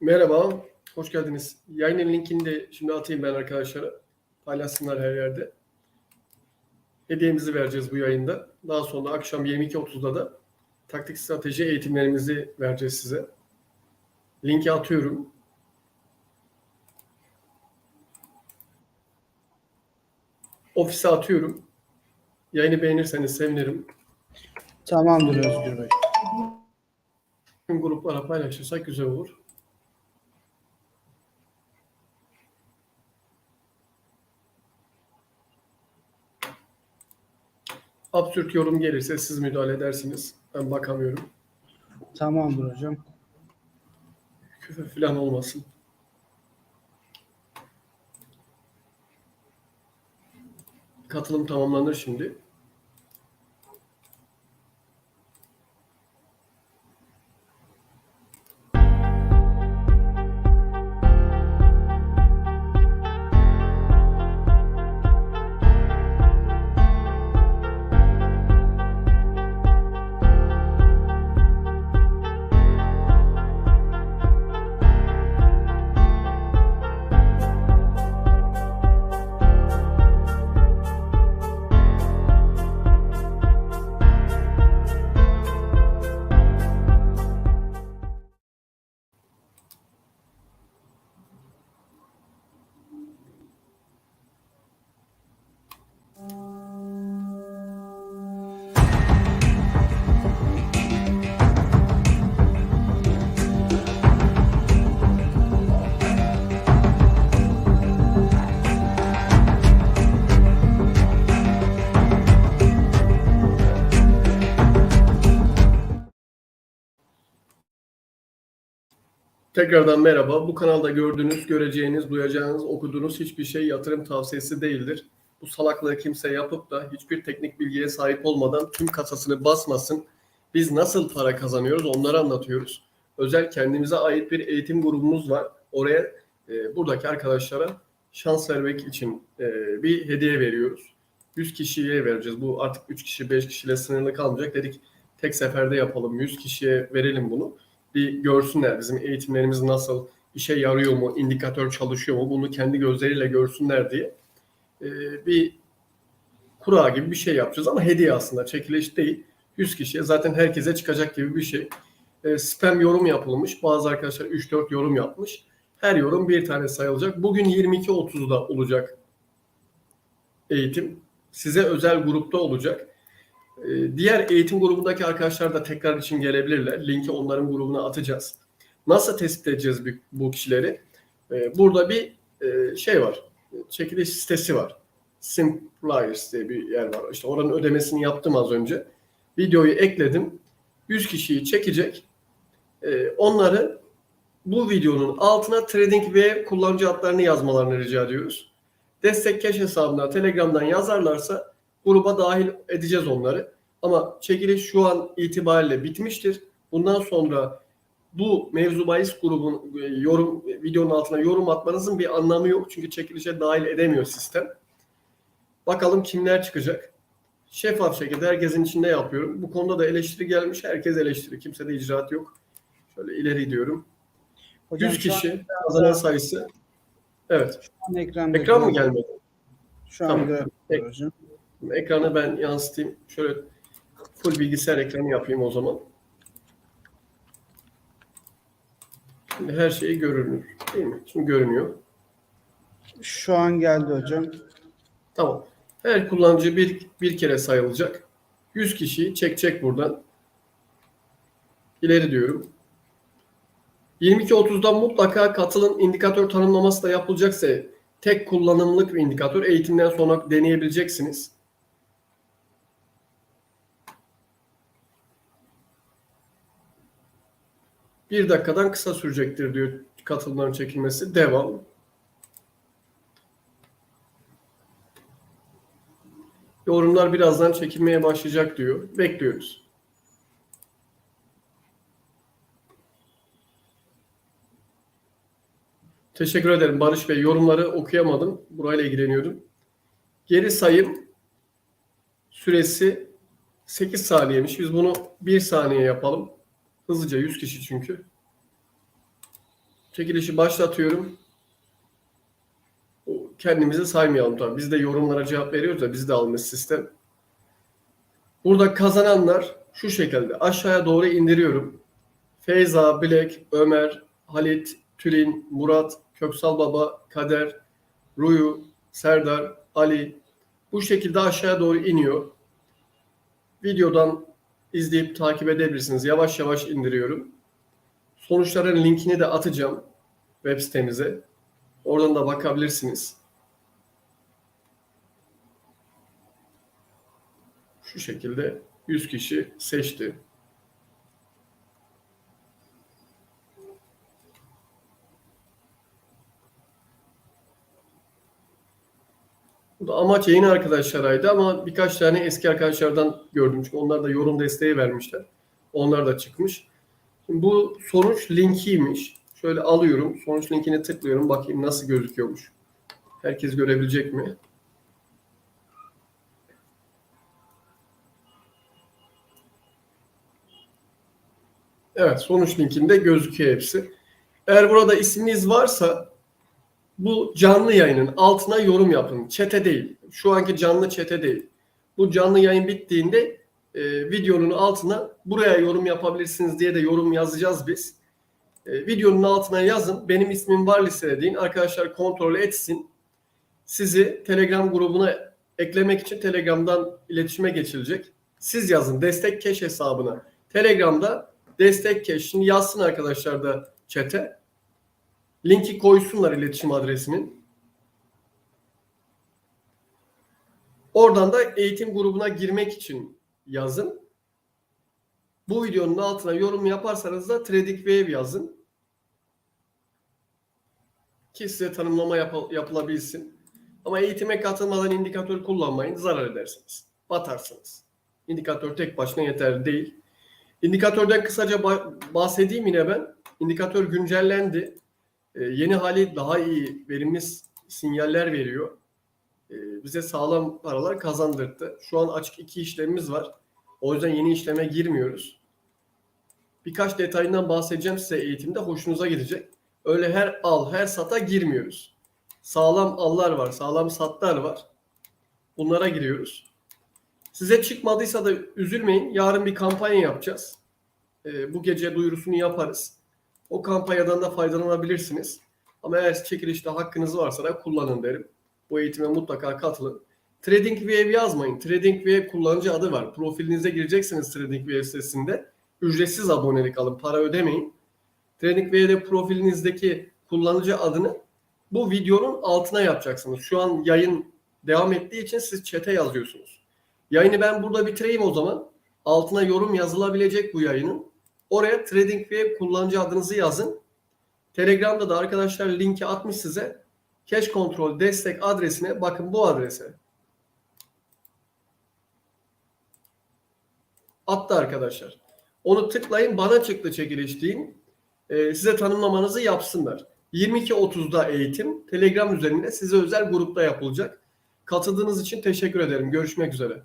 Merhaba, hoş geldiniz. Yayının linkini de şimdi atayım ben arkadaşlara. Paylaşsınlar her yerde. Hediyemizi vereceğiz bu yayında. Daha sonra akşam 22.30'da da taktik strateji eğitimlerimizi vereceğiz size. Linki atıyorum. Ofise atıyorum. Yayını beğenirseniz sevinirim. Tamamdır Özgür Bey. Tüm gruplara paylaşırsak güzel olur. Absürt yorum gelirse siz müdahale edersiniz. Ben bakamıyorum. Tamamdır hocam. Küfür falan olmasın. Katılım tamamlanır şimdi. Tekrardan merhaba. Bu kanalda gördüğünüz, göreceğiniz, duyacağınız, okuduğunuz hiçbir şey yatırım tavsiyesi değildir. Bu salaklığı kimse yapıp da hiçbir teknik bilgiye sahip olmadan tüm kasasını basmasın. Biz nasıl para kazanıyoruz onları anlatıyoruz. Özel kendimize ait bir eğitim grubumuz var. Oraya e, buradaki arkadaşlara şans vermek için e, bir hediye veriyoruz. 100 kişiye vereceğiz. Bu artık 3 kişi 5 kişiyle sınırlı kalmayacak. Dedik tek seferde yapalım. 100 kişiye verelim bunu bir görsünler bizim eğitimlerimiz nasıl, işe yarıyor mu, indikatör çalışıyor mu bunu kendi gözleriyle görsünler diye e, bir kura gibi bir şey yapacağız ama hediye aslında çekiliş değil. 100 kişiye zaten herkese çıkacak gibi bir şey. E, spam yorum yapılmış. Bazı arkadaşlar 3-4 yorum yapmış. Her yorum bir tane sayılacak. Bugün 22.30'da olacak eğitim. Size özel grupta olacak. Ee, Diğer eğitim grubundaki arkadaşlar da tekrar için gelebilirler. Linki onların grubuna atacağız. Nasıl tespit edeceğiz bu- kişileri? Ee, Burada bir e, şey var. Çekiliş sitesi var. Simpliers diye bir yer var. İşte oranın ödemesini yaptım az önce. Videoyu ekledim. 100 kişiyi çekecek. Ee, Onları bu videonun altına trading ve kullanıcı adlarını yazmalarını rica ediyoruz. Destek cash hesabına Telegram'dan yazarlarsa gruba dahil edeceğiz onları. Ama çekiliş şu an itibariyle bitmiştir. Bundan sonra bu mevzu bahis grubun e, yorum videonun altına yorum atmanızın bir anlamı yok. Çünkü çekilişe dahil edemiyor sistem. Bakalım kimler çıkacak. Şeffaf şekilde herkesin içinde yapıyorum. Bu konuda da eleştiri gelmiş. Herkes eleştiri. Kimsede icraat yok. Şöyle ileri diyorum. Hocam 100 şu an- kişi kazanan sayısı. Evet. Ekran mı gelmedi? Şu an Tamam. hocam. Ekranı ben yansıtayım. Şöyle full bilgisayar ekranı yapayım o zaman. Şimdi her şey görünür. Değil mi? Şimdi görünüyor. Şu an geldi hocam. Tamam. Her kullanıcı bir, bir kere sayılacak. 100 kişiyi çekecek buradan. İleri diyorum. 22.30'da mutlaka katılın indikatör tanımlaması da yapılacaksa tek kullanımlık bir indikatör eğitimden sonra deneyebileceksiniz. Bir dakikadan kısa sürecektir diyor katılımların çekilmesi. Devam. Yorumlar birazdan çekilmeye başlayacak diyor. Bekliyoruz. Teşekkür ederim Barış Bey. Yorumları okuyamadım. Burayla ilgileniyordum. Geri sayım süresi 8 saniyemiş. Biz bunu 1 saniye yapalım. Hızlıca 100 kişi çünkü. Çekilişi başlatıyorum. Kendimizi saymayalım tabii. Biz de yorumlara cevap veriyoruz da biz de almış sistem. Burada kazananlar şu şekilde aşağıya doğru indiriyorum. Feyza, Bilek, Ömer, Halit, Tülin, Murat, Köksal Baba, Kader, Ruyu, Serdar, Ali bu şekilde aşağıya doğru iniyor. Videodan izleyip takip edebilirsiniz. Yavaş yavaş indiriyorum. Sonuçların linkini de atacağım web sitemize. Oradan da bakabilirsiniz. Şu şekilde 100 kişi seçti. Bu da amaç yeni arkadaşlaraydı ama birkaç tane eski arkadaşlardan gördüm. Çünkü onlar da yorum desteği vermişler. Onlar da çıkmış. Şimdi bu sonuç linkiymiş. Şöyle alıyorum. Sonuç linkini tıklıyorum. Bakayım nasıl gözüküyormuş. Herkes görebilecek mi? Evet, sonuç linkinde gözüküyor hepsi. Eğer burada isminiz varsa bu canlı yayının altına yorum yapın. Çete değil. Şu anki canlı çete değil. Bu canlı yayın bittiğinde e, videonun altına buraya yorum yapabilirsiniz diye de yorum yazacağız biz. E, videonun altına yazın. Benim ismim var listede deyin. Arkadaşlar kontrol etsin. Sizi Telegram grubuna eklemek için Telegram'dan iletişime geçilecek. Siz yazın destek keş hesabına. Telegram'da destek keş. Şimdi yazsın arkadaşlar da chat'e. Linki koysunlar iletişim adresinin. Oradan da eğitim grubuna girmek için yazın. Bu videonun altına yorum yaparsanız da TradingView yazın. Ki size tanımlama yap- yapılabilsin. Ama eğitime katılmadan indikatör kullanmayın. Zarar edersiniz. Batarsınız. İndikatör tek başına yeterli değil. İndikatörden kısaca ba- bahsedeyim yine ben. İndikatör güncellendi. Ee, yeni hali daha iyi verimli sinyaller veriyor. Ee, bize sağlam paralar kazandırdı. Şu an açık iki işlemimiz var. O yüzden yeni işleme girmiyoruz. Birkaç detayından bahsedeceğim size eğitimde. Hoşunuza gidecek. Öyle her al, her sata girmiyoruz. Sağlam allar var, sağlam satlar var. Bunlara giriyoruz. Size çıkmadıysa da üzülmeyin. Yarın bir kampanya yapacağız. Ee, bu gece duyurusunu yaparız. O kampanyadan da faydalanabilirsiniz. Ama eğer çekilişte hakkınız varsa da kullanın derim. Bu eğitime mutlaka katılın. TradingView yazmayın. TradingView kullanıcı adı var. Profilinize gireceksiniz TradingView sitesinde. Ücretsiz abonelik alın. Para ödemeyin. TradingView'de profilinizdeki kullanıcı adını bu videonun altına yapacaksınız. Şu an yayın devam ettiği için siz chat'e yazıyorsunuz. Yayını ben burada bitireyim o zaman. Altına yorum yazılabilecek bu yayının. Oraya TradingView kullanıcı adınızı yazın. Telegram'da da arkadaşlar linki atmış size. Cash Control destek adresine bakın bu adrese. Attı arkadaşlar. Onu tıklayın bana çıktı çekiliş deyin. Ee, size tanımlamanızı yapsınlar. 22.30'da eğitim Telegram üzerinde size özel grupta yapılacak. Katıldığınız için teşekkür ederim. Görüşmek üzere.